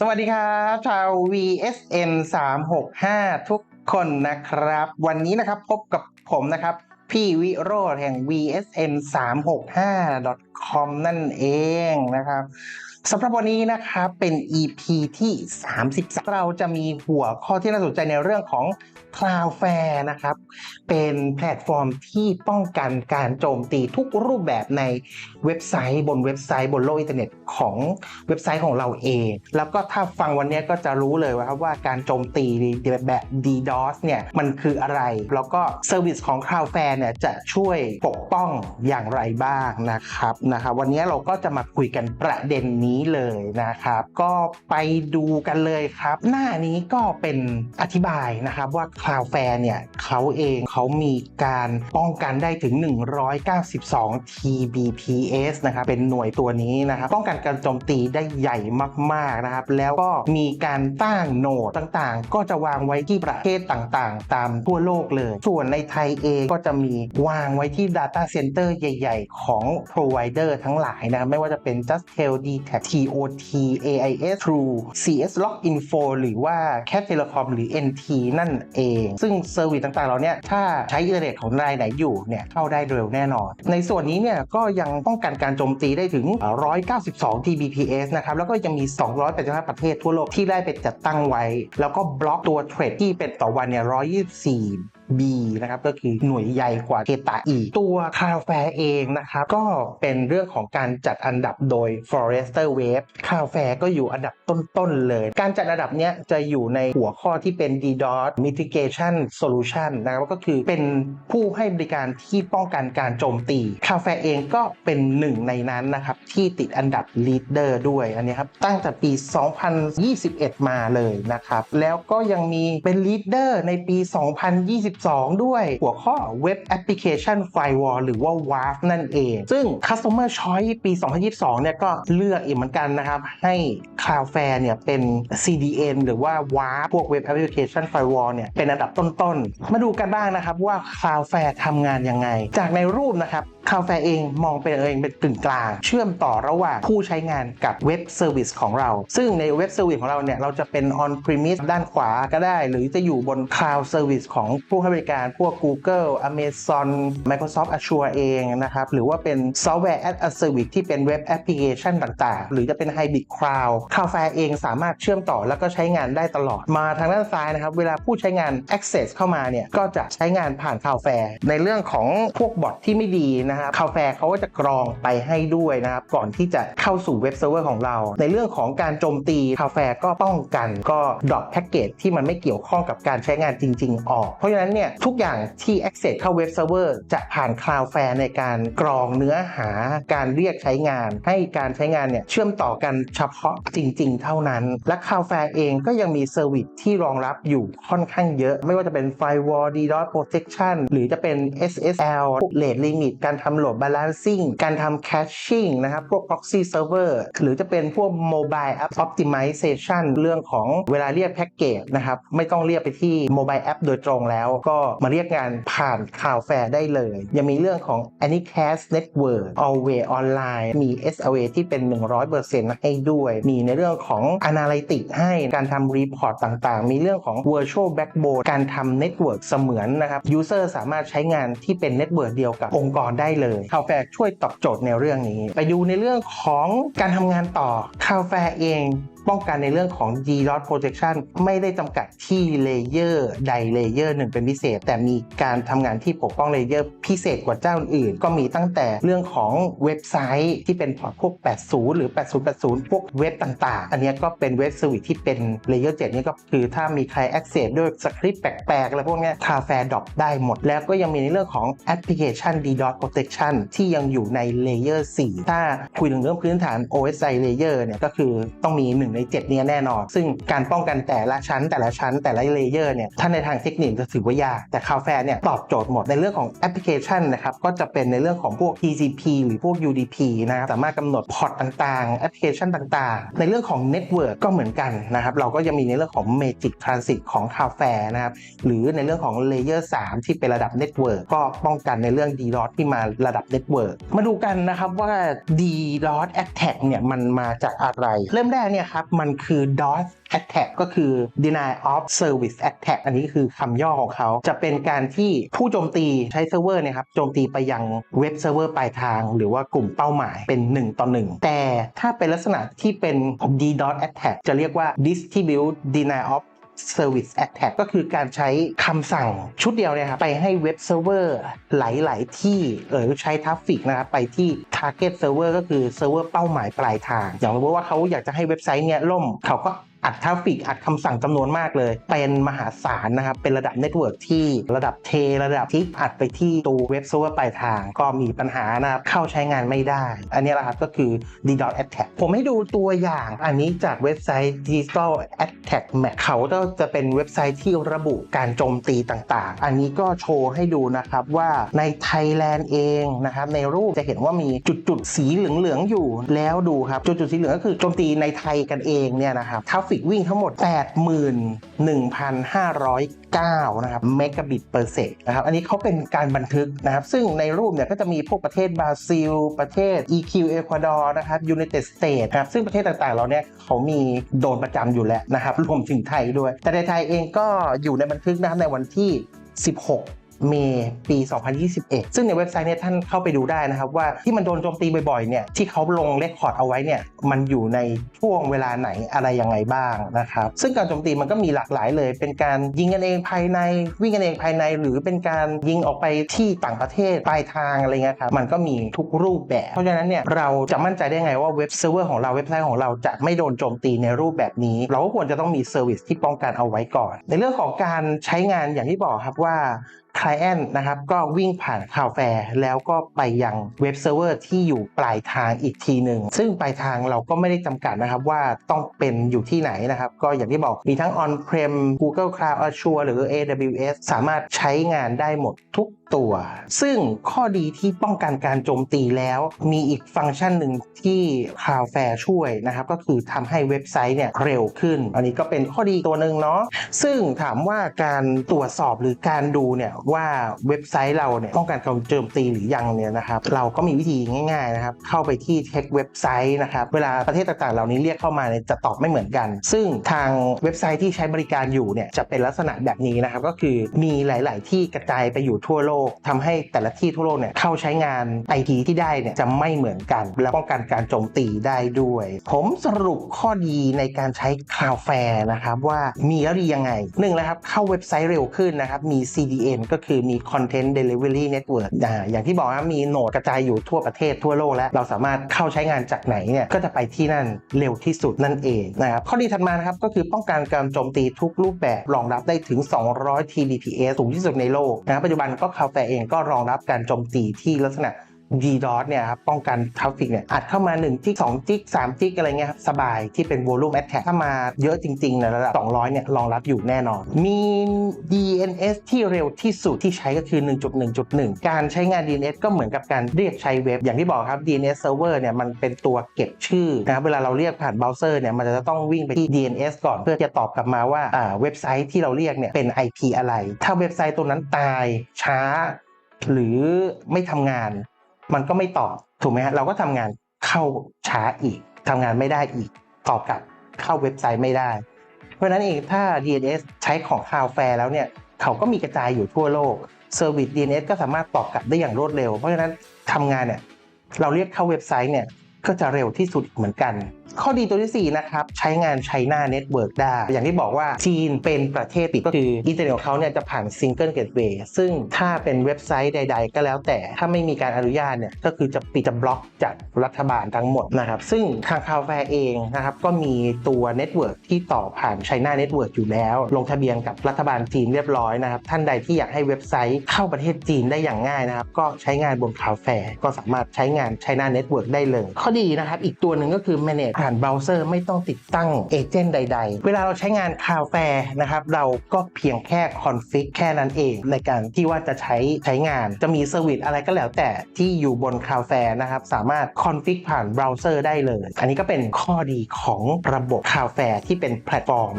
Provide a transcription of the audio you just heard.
สวัสดีครับชาว VSM 365 ทุกคนนะครับ วันนี้นะครับพบกับผมนะครับ พี่วิโรธแห่ง VSM 365 com นั่นเองนะครับ สำหรับวันนี้นะครับเป็น EP ที่ 30 เราจะมีหัวข้อที่น่าสนใจในเรื่องของ Cloudflare นะครับ เป็นแพลตฟอร์มที่ป้องกันการโจมตีทุกรูปแบบในเว็บไซต์บนเว็บไซต์บนโลกอินเทอร์เน็ตของเว็บไซต์ของเราเอง แล้วก็ถ้าฟังวันนี้ก็จะรู้เลยว่าว่าการโจมตีแบบ DDoS เนี่ยมันคืออะไร แล้วก็เซอร์วิสของ Cloudflare เนี่ยจะช่วยปกป้องอย่างไรบ้างนะครับนะครับวันนี้เราก็จะมาคุยกันประเด็นนี้เลยนะครับ ก็ไปดูกันเลยครับ หน้านี้ก็เป็นอธิบายนะครับว่า Cloudflare เนี่ยเขาเองเขามีการป้องกันได้ถึง 192 TBPS นะครับเป็นหน่วยตัวนี้นะครับป้องกันการโจมตีได้ใหญ่มากๆนะครับ แล้วก็มีการตั้งโนดต่างๆ ก็จะวางไว้ที่ประเทศต่างๆ ตามทั่วโลกเลย ส่วนในไทยเองก็จะมีวางไว้ที่ Data Center ใหญ่ ๆ ของ Provider ทั้งหลายนะไม่ว่าจะเป็น Justel d t a TOT AIS True CS Log Info หรือว่า Cat Telecom หรือ NT นั่นเอง ซึ่งเซอร์วิสต่างๆเราเนี่ยถ้าใช้อินเทอร์เน็ตของรายไหนอยู่เนี่ยเข้าได้เร็วแน่นอน ในส่วนนี้เนี่ยก็ยังป้องกันการโจมตีได้ถึง 192 TBPS นะครับ แล้วก็ยังมี 285 ประเทศทั่วโลกที่ได้ไปจัดตั้งไว้ แล้วก็บล็อกตัวเทรดที่เป็นต่อวันเนี่ย124 B นะครับก็คือหน่วยใหญ่กว่าเกตาอีก ตัวคาแฟเองนะครับก็เป็นเรื่องของการจัดอันดับโดย Forrester Wave คาแฟก็อยู่อันดับต้น ๆ เลย การจัดอันดับเนี้ยจะอยู่ในหัวข้อที่เป็น DDoS Mitigation Solution นะครับก็คือเป็นผู้ให้บริการที่ป้องกันการโจมตีคาแฟเองก็เป็นหนึ่งในนั้นนะครับที่ติดอันดับ Leader ด้วยอันนี้ครับตั้งแต่ปี 2021 มาเลยนะครับแล้วก็ยังมีเป็น Leader ในปี12 ด้วย หัวข้อ Web Application Firewall หรือว่า WAF นั่นเอง ซึ่ง Customer Choice ปี 2022 เนี่ยก็เลือกอีกเหมือนกันนะครับ ให้ Cloudflare เนี่ยเป็น CDN หรือว่า WAF พวก Web Application Firewall เนี่ยเป็นอันดับต้นๆ มาดูกันบ้างนะครับว่า Cloudflare ทำงานยังไง จากในรูปนะครับ คาแฟเองมองเป็นเองเป็นกึ่งกลาง เชื่อมต่อระหว่างผู้ใช้งานกับเว็บเซอร์วิสของเรา ซึ่งในเว็บเซอร์วิสของเราเนี่ย เราจะเป็น on premise ด้านขวาก็ได้ หรือจะอยู่บน cloud service ของผู้ให้บริการพวก Google Amazon Microsoft Azure เองนะครับ หรือว่าเป็น software as a service ที่เป็นเว็บแอปพลิเคชันต่างๆ หรือจะเป็น hybrid cloud คาแฟเองสามารถเชื่อมต่อแล้วก็ใช้งานได้ตลอดมาทางด้านซ้ายนะครับ เวลาผู้ใช้งาน access เข้ามาเนี่ยก็จะใช้งานผ่านคาแฟในเรื่องของพวกบอทที่ไม่ดีนะครับคาแฟเขาก็จะกรองไปให้ด้วยนะครับ ก่อนที่จะเข้าสู่เว็บเซิร์ฟเวอร์ของเรา ในเรื่องของการโจมตีคาแฟก็ป้องกันก็ดรอปแพ็กเกจที่มันไม่เกี่ยวข้องกับการใช้งานจริง ๆ ออก เพราะฉะนั้นเนี่ยทุกอย่างที่ access เข้าเว็บเซิร์ฟเวอร์จะผ่าน Cloudflare ในการกรองเนื้อหาการเรียกใช้งาน ให้การใช้งานเนี่ยเชื่อมต่อกันเฉพาะจริง ๆ เท่านั้น และ Cloudflare เองก็ยังมีเซอร์วิสที่รองรับอยู่ค่อนข้างเยอะ ไม่ว่าจะเป็น Firewall DDoS Protection หรือจะเป็น SSL พวก Rate Limit การทำ Load Balancing การทำ Caching นะครับ พวก Proxy Server หรือจะเป็นพวก Mobile App Optimization เรื่องของเวลาเรียกแพ็กเกจนะครับ ไม่ต้องเรียกไปที่ Mobile App โดยตรงแล้ว ก็มาเรียกงานผ่าน Cloudflare ได้เลย ยังมีเรื่องของ Anycast Network Always Online มี SLA ที่เป็น 100%ให้ด้วย มีในเรื่องของ Analytics ให้การทำ Report ต่างๆ มีเรื่องของ Virtual Backbone การทำ Network เสมือนนะครับ User สามารถใช้งานที่เป็น Network เดียวกับองค์กรได้เลยคาวแฟช่วยตอบโจทย์ในเรื่องนี้ ไปดูในเรื่องของการทำงานต่อคาเฟ่เอง ป้องกันในเรื่องของ DDoS protection ไม่ได้จำกัดที่เลเยอร์ใดเลเยอร์หนึ่งเป็นพิเศษ แต่มีการทำงานที่ปกป้องเลเยอร์พิเศษกว่าเจ้าอื่น ก็มีตั้งแต่เรื่องของเว็บไซต์ที่เป็นพอร์ตพวก 80 หรือ 8080 พวกเว็บต่างๆ อันนี้ก็เป็นเว็บเซอร์วิสที่เป็นเลเยอร์7นี่ก็คือถ้ามีใคร access ด้วยสคริปต์แปลกๆอะไรพวกนี้คาแฟดอปได้หมด แล้วก็ยังมีในเรื่องของแอปพลิเคชัน DDoS protection ที่ยังอยู่ในเลเยอร์4ถ้าคุยถึงเรื่องพื้นฐาน OSI layer เนี่ยก็คือต้องมี1ใน7นี้แน่นอน ซึ่งการป้องกันแต่ละชั้น แต่ละชั้นแต่ละเลเยอร์เนี่ยถ้าในทางเทคนิคจะถือว่ายาก แต่คาแฟเนี่ยตอบโจทย์หมดในเรื่องของแอปพลิเคชันนะครับก็จะเป็นในเรื่องของพวก TCP หรือพวก UDP นะครับสามารถกำหนดพอร์ตต่างๆ แอปพลิเคชันต่างๆ ในเรื่องของเน็ตเวิร์กก็เหมือนกันนะครับเราก็ยังมีในเรื่องของ Magic Transit ของคาแฟนะครับหรือในเรื่องของเลเยอร์3ที่เป็นระดับเน็ตเวิร์กก็ป้องกันในเรื่อง DDoS ที่มาระดับเน็ตเวิร์กมาดูกันนะครับว่า DDoS attack เนี่ยมันมาจากอะไร เริ่มแรกเนี่ยครับนะครับ มันคือ DOS attack ก็คือ deny of service attack อันนี้คือคำย่อของเขา จะเป็นการที่ผู้โจมตีใช้เซิร์ฟเวอร์นะครับโจมตีไปยังเว็บเซิร์ฟเวอร์ปลายทาง หรือว่ากลุ่มเป้าหมายเป็น 1 ต่อ 1 แต่ถ้าเป็นลักษณะที่เป็น DDoS attack จะเรียกว่า distribute deny of Service Attack ก็คือการใช้คำสั่งชุดเดียวเนี่ยครับไปให้เว็บเซิร์ฟเวอร์หลาย ๆ ที่หรือใช้ทราฟฟิกนะครับไปที่ Target Server ก็คือเซิร์ฟเวอร์เป้าหมายปลายทาง อย่างสมมติว่าเขาอยากจะให้เว็บไซต์เนี่ยล่มเขาก็ อัดทราฟิกอัดคำสั่งจำนวนมากเลย เป็นมหาศาลนะครับ เป็นระดับเน็ตเวิร์กที่ระดับเทระดับที่อัดไปที่ตัวเว็บเซิร์ฟเวอร์ปลายทาง ก็มีปัญหานะครับเข้าใช้งานไม่ได้ อันนี้แหละครับก็คือ DDoS Attack ผมให้ดูตัวอย่างอันนี้จากเว็บไซต์ Digital Attack Map เขาจะเป็นเว็บไซต์ที่ระบุการโจมตีต่างๆ อันนี้ก็โชว์ให้ดูนะครับว่าในไทยแลนด์เองนะครับในรูปจะเห็นว่ามีจุดๆสีเหลืองๆอยู่แล้วดูครับจุดๆสีเหลืองก็คือโจมตีในไทยกันเองเนี่ยนะครับทราฟฟิกวิ่งทั้งหมด 81,509 นะครับเมกะบิตเปอร์เซกนะครับ อันนี้เขาเป็นการบันทึกนะครับ ซึ่งในรูปเนี่ยก็จะมีพวกประเทศบราซิล ประเทศ EQ เอกวาดอร์นะครับยู n นเต็ดสเตทนะครับ ซึ่งประเทศต่างๆ เราเนี่ยเขามีโดนประจำอยู่แล้วนะครับ รวมถึงไทยด้วย แต่ในไทยเองก็อยู่ในบันทึกนะครับในวันที่ 16 เมย์ปี 2021 ซึ่งในเว็บไซต์เนี่ยท่านเข้าไปดูได้นะครับว่าที่มันโดนโจมตีบ่อยๆเนี่ยที่เขาลงเรคคอร์ดเอาไว้เนี่ยมันอยู่ในช่วงเวลาไหนอะไรยังไงบ้างนะครับซึ่งการโจมตีมันก็มีหลากหลายเลย เป็นการยิงกันเองภายในวิ่งกันเองภายใน หรือเป็นการยิงออกไปที่ต่างประเทศปลายทางอะไรเงี้ยครับมันก็มีทุกรูปแบบ เพราะฉะนั้นเนี่ยเราจะมั่นใจได้ไงว่าเว็บเซิร์ฟเวอร์ของเราเว็บไซต์ของเราจะไม่โดนโจมตีในรูปแบบนี้ เราก็ควรจะต้องมีเซอร์วิสที่ป้องกันเอาไว้ก่อน ในเรื่องของการใช้งานอย่างที่บอกครับว่า Client นะครับก็วิ่งผ่านคาวแฟร์แล้วก็ไปยังเว็บเซิร์ฟเวอร์ที่อยู่ปลายทางอีกทีหนึ่ง ซึ่งปลายทางเราก็ไม่ได้จำกัดนะครับว่าต้องเป็นอยู่ที่ไหนนะครับ ก็อย่างที่บอกมีทั้ง On-Prem Google Cloud Azure หรือ AWS สามารถใช้งานได้หมดทุกตัว ซึ่งข้อดีที่ป้องกันการโจมตีแล้ว มีอีกฟังก์ชันหนึ่งที่ Cloudflare ช่วยนะครับ ก็คือทำให้เว็บไซต์เนี่ยเร็วขึ้น อันนี้ก็เป็นข้อดีตัวหนึ่งเนาะซึ่งถามว่าการตรวจสอบหรือการดูเนี่ยว่าเว็บไซต์เราเนี่ยป้องกันการโจมตีหรือยังเนี่ยนะครับเราก็มีวิธีง่ายๆนะครับเข้าไปที่เช็คเว็บไซต์นะครับเวลาประเทศต่างๆ เหล่านี้เรียกเข้ามาเนี่ยจะตอบไม่เหมือนกัน ซึ่งทางเว็บไซต์ที่ใช้บริการอยู่เนี่ยจะเป็นลักษณะแบบนี้นะครับก็คือมีหลาย ๆ ที่กระจายไปอยู่ทั่วโลกทำให้แต่ละที่ทั่วโลกเนี่ยเข้าใช้งานไอทีที่ได้เนี่ยจะไม่เหมือนกัน และป้องกันการโจมตีได้ด้วย ผมสรุปข้อดีในการใช้ Cloudflare นะครับว่ามีแล้วดียังไงหนึ่งแล้วครับเข้าเว็บไซต์เร็วขึ้นนะครับมี CDN ก็็คือมี Content Delivery Network อ่าอย่างที่บอกนะมีโหนดกระจายอยู่ทั่วประเทศทั่วโลกแล้ว เราสามารถเข้าใช้งานจากไหนเนี่ยก็จะไปที่นั่นเร็วที่สุดนั่นเองนะครับข้อดีถัดมานะครับก็คือป้องกันการโจมตีทุกรูปแบบรองรับได้ถึง 200 Tbps สูงที่สุดในโลกนะครับปัจจุบันก็คาเฟ่เองก็รองรับการโจมตีที่ลักษณะ DDoS เนี่ยครับป้องกันทราฟิกเนี่ยอัดเข้ามา1จิก2จิก3จิกอะไรเงี้ยครับสบายที่เป็น volume attack ถ้ามาเยอะจริงๆในระดับ 200 เนี่ยรองรับอยู่แน่นอน มี DNS ที่เร็วที่สุดที่ใช้ก็คือ 1.1.1 การใช้งาน DNS ก็เหมือนกับการเรียกใช้เว็บ อย่างที่บอกครับ DNS server เนี่ยมันเป็นตัวเก็บชื่อนะครับเวลาเราเรียกผ่านเบราว์เซอร์เนี่ยมันจะต้องวิ่งไปที่ DNS ก่อนเพื่อจะตอบกลับมาว่าอ่าเว็บไซต์ที่เราเรียกเนี่ยเป็น IP อะไร ถ้าเว็บไซต์ตัวนั้นตายช้า หรือไม่ทำงาน มันก็ไม่ตอบถูกไหมฮะเราก็ทำงานเข้าช้าอีกทำงานไม่ได้อีกตอบกลับเข้าเว็บไซต์ไม่ได้ เพราะฉะนั้นเองถ้า DNS ใช้ของ Cloudflare แล้วเนี่ยเขาก็มีกระจายอยู่ทั่วโลกเซอร์วิส DNS ก็สามารถตอบกลับได้อย่างรวดเร็ว เพราะฉะนั้นทำงานเนี่ยเราเรียกเข้าเว็บไซต์เนี่ยก็จะเร็วที่สุดเหมือนกัน ข้อดีตัวที่ 4 นะครับ ใช้งาน China Network ได้ อย่างที่บอกว่าจีนเป็นประเทศปิดก็คืออินเทอร์เน็ตของเขาเนี่ยจะผ่าน Single Gateway ซึ่งถ้าเป็นเว็บไซต์ใด ๆ ก็แล้วแต่ถ้าไม่มีการอนุญาตเนี่ยก็คือจะปิดจะบล็อกจากรัฐบาลทั้งหมดนะครับซึ่งทาง Cloudflare เองนะครับก็มีตัวเน็ตเวิร์กที่ต่อผ่าน China Network อยู่แล้ว ลงทะเบียนกับรัฐบาลจีนเรียบร้อยนะครับท่านใดที่อยากให้เว็บไซต์เข้าประเทศจีนได้อย่างง่ายนะครับก็ใช้งานบน Cloudflare ก็สามารถใช้งาน China Network ได้เลย ข้อดีนะครับอีกตัวหนึ่งก็คือ manage านเบราว์เซอร์ไม่ต้องติดตั้งเอเจนต์ใด ๆ เวลาเราใช้งานคาวแฟนะครับ เราก็เพียงแค่คอนฟิกแค่นั้นเอง ในการที่ว่าจะใช้ใช้งานจะมีเซอร์วิสอะไรก็แล้วแต่ที่อยู่บนคาวแฟนะครับ สามารถคอนฟิกผ่านเบราว์เซอร์ได้เลย อันนี้ก็เป็นข้อดีของระบบคาวแฟที่เป็นแพลตฟอร์ม